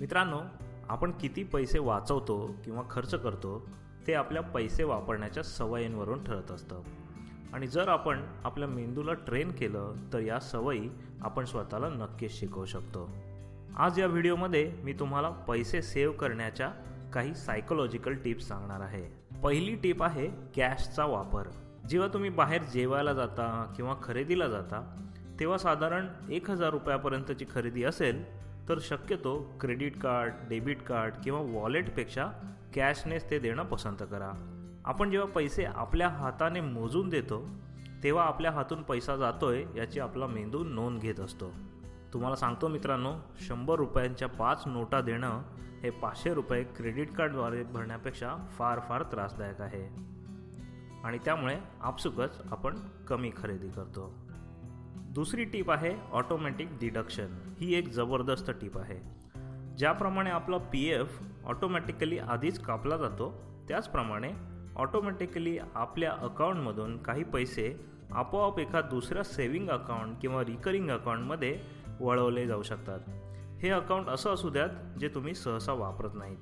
मित्रांनो आपण किती पैसे वाचवतो किंवा खर्च करतो ते आपल्या पैसे वापरण्याच्या सवयींवरून ठरत असतं. आणि जर आपण आपल्या मेंदूला ट्रेन केलं तर या सवयी आपण स्वतःला नक्कीच शिकवू शकतो. आज या व्हिडिओमध्ये मी तुम्हाला पैसे सेव्ह करण्याच्या काही सायकोलॉजिकल टिप्स सांगणार आहे. पहिली टिप आहे कॅशचा वापर. जेव्हा तुम्ही बाहेर जेवायला जाता किंवा खरेदीला जाता तेव्हा साधारण एक हजार रुपयापर्यंतची खरेदी असेल तर शक्यतो क्रेडिट कार्ड डेबिट कार्ड किंवा वॉलेटपेक्षा कॅशनेच ते देणं पसंत करा. आपण जेव्हा पैसे आपल्या हाताने मोजून देतो तेव्हा आपल्या हातून पैसा जातोय याची आपला मेंदू नोंद घेत असतो. तुम्हाला सांगतो मित्रांनो शंभर रुपयांच्या पाच नोटा देणं हे पाचशे रुपये क्रेडिट कार्डद्वारे भरण्यापेक्षा फार फार त्रासदायक आहे. आणि त्यामुळे आपसुकच आपण कमी खरेदी करतो. दुसरी टीप आहे ऑटोमॅटिक डिडक्शन. ही एक जबरदस्त टीप आहे. ज्याप्रमाणे आपला पी एफ ऑटोमॅटिकली आधीच कापला जातो त्याचप्रमाणे ऑटोमॅटिकली आपल्या अकाउंटमधून काही पैसे आपोआप एका दुसऱ्या सेविंग अकाउंट किंवा रिकरिंग अकाउंटमध्ये वळवले जाऊ शकतात. हे अकाउंट असं असू द्यात जे तुम्ही सहसा वापरत नाहीत.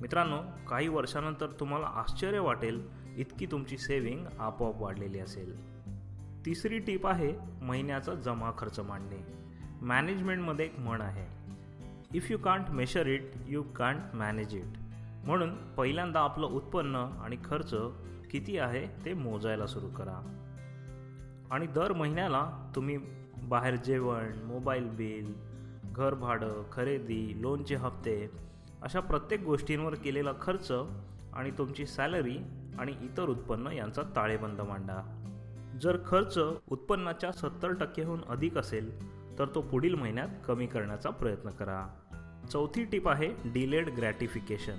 मित्रांनो काही वर्षानंतर तुम्हाला आश्चर्य वाटेल इतकी तुमची सेविंग आपोआप वाढलेली असेल. तिसरी टीप आहे महिन्याचा जमा खर्च मांडणे. मॅनेजमेंटमध्ये एक म्हण आहे. If you can't measure it you can't manage it म्हणून पहिल्यांदा आपलं उत्पन्न आणि खर्च किती आहे ते मोजायला सुरू करा. आणि दर महिन्याला तुम्ही बाहेर जेवण मोबाईल बिल घर भाडं खरेदी लोनचे हप्ते अशा प्रत्येक गोष्टींवर केलेला खर्च आणि तुमची सॅलरी आणि इतर उत्पन्न यांचा ताळेबंद मांडा. जर खर्च उत्पन्नाच्या सत्तर टक्केहून अधिक असेल तर तो पुढील महिन्यात कमी करण्याचा प्रयत्न करा. चौथी टीप आहे डिलेड ग्रॅटिफिकेशन.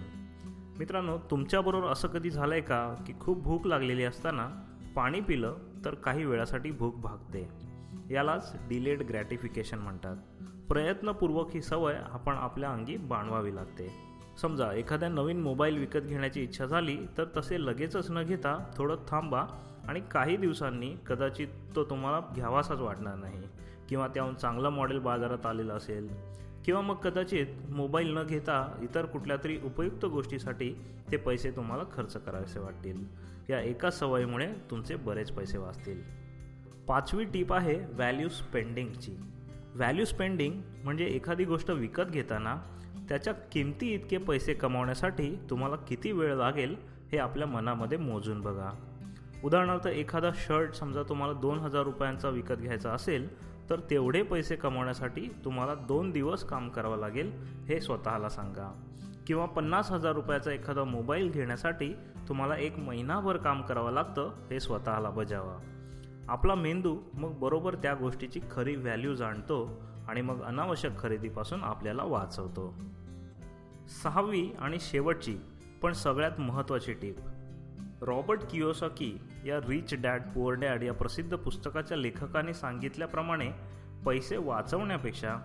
मित्रांनो तुमच्याबरोबर असं कधी झालं आहे का की खूप भूक लागलेली असताना पाणी पिलं तर काही वेळासाठी भूक भागते? यालाच डिलेड ग्रॅटिफिकेशन म्हणतात. प्रयत्नपूर्वक ही सवय आपण आपल्या अंगी बांधवावी लागते. समजा एखाद्या नवीन मोबाईल विकत घेण्याची इच्छा झाली तर तसे लगेचच न घेता थोडं थांबा आणि काही दिवसांनी कदाचित तो तुम्हाला घ्यावासाच वाटणार नाही. किंवा त्याहून चांगलं मॉडेल बाजारात आलेलं असेल. किंवा मग कदाचित मोबाईल न घेता इतर कुठल्या तरी उपयुक्त गोष्टीसाठी ते पैसे तुम्हाला खर्च करावेसे वाटतील. या एका सवयीमुळे तुमचे बरेच पैसे वाचतील. पाचवी टीप आहे व्हॅल्यू स्पेंडिंगची व्हॅल्यू स्पेंडिंग म्हणजे एखादी गोष्ट विकत घेताना त्याच्या किमती इतके पैसे कमावण्यासाठी तुम्हाला किती वेळ लागेल हे आपल्या मनामध्ये मोजून बघा. उदाहरणार्थ एखादा शर्ट समजा तुम्हाला दोन हजार रुपयांचा विकत घ्यायचा असेल तर तेवढे पैसे कमवण्यासाठी तुम्हाला दोन दिवस काम करावं लागेल हे स्वतःला सांगा. किंवा पन्नास हजार रुपयाचा एखादा मोबाईल घेण्यासाठी तुम्हाला एक महिनाभर काम करावं लागतं हे स्वतःला बजावा. आपला मेंदू मग बरोबर त्या गोष्टीची खरी व्हॅल्यू जाणतो आणि मग अनावश्यक खरेदीपासून आपल्याला वाचवतो. सहावी आणि शेवटची पण सगळ्यात महत्त्वाची टीप रॉबर्ट किओसॉकी या रिच डॅड पुअर डॅड या प्रसिद्ध पुस्तकाच्या लेखकाने सांगितल्याप्रमाणे पैसे वाचवण्यापेक्षा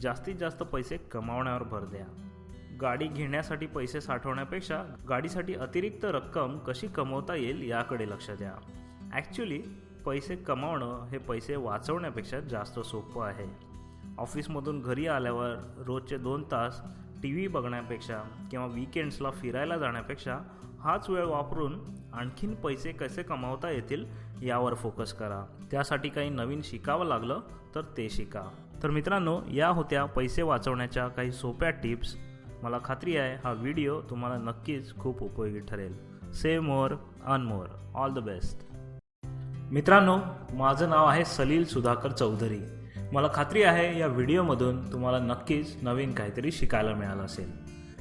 जास्तीत जास्त पैसे कमावण्यावर भर द्या. गाडी घेण्यासाठी पैसे साठवण्यापेक्षा गाडीसाठी अतिरिक्त रक्कम कशी कमवता येईल याकडे लक्ष द्या. ॲक्च्युली पैसे कमावणं हे पैसे वाचवण्यापेक्षा जास्त सोपं आहे. ऑफिसमधून घरी आल्यावर रोजचे दोन तास टी व्ही बघण्यापेक्षा किंवा विकेंड्सला फिरायला जाण्यापेक्षा हाच वेळ वापरून आणखीन पैसे कसे कमावता येतील यावर फोकस करा. त्यासाठी काही नवीन शिकावं लागलं तर ते शिका. तर मित्रांनो या होत्या पैसे वाचवण्याच्या काही सोप्या टिप्स. मला खात्री आहे हा व्हिडिओ तुम्हाला नक्कीच खूप उपयोगी ठरेल. Save more earn more all the best मित्रांनो माझं नाव आहे सलील सुधाकर चौधरी. मला खात्री आहे या व्हिडिओमधून तुम्हाला नक्कीच नवीन काहीतरी शिकायला मिळालं असेल.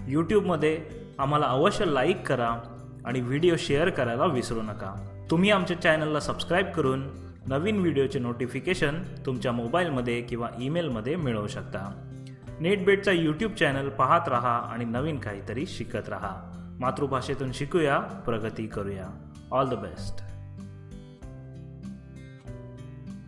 यूट्यूबमध्ये आम्हाला अवश्य लाईक करा आणि व्हिडिओ शेअर करायला विसरू नका. तुम्ही आमच्या चॅनलला सबस्क्राईब करून नवीन व्हिडिओचे नोटिफिकेशन तुमच्या मोबाईलमध्ये किंवा ईमेलमध्ये मिळवू शकता. नेटबेटचा यूट्यूब चॅनल पाहत राहा आणि नवीन काहीतरी शिकत राहा. मातृभाषेतून शिकूया प्रगती करूया. All the best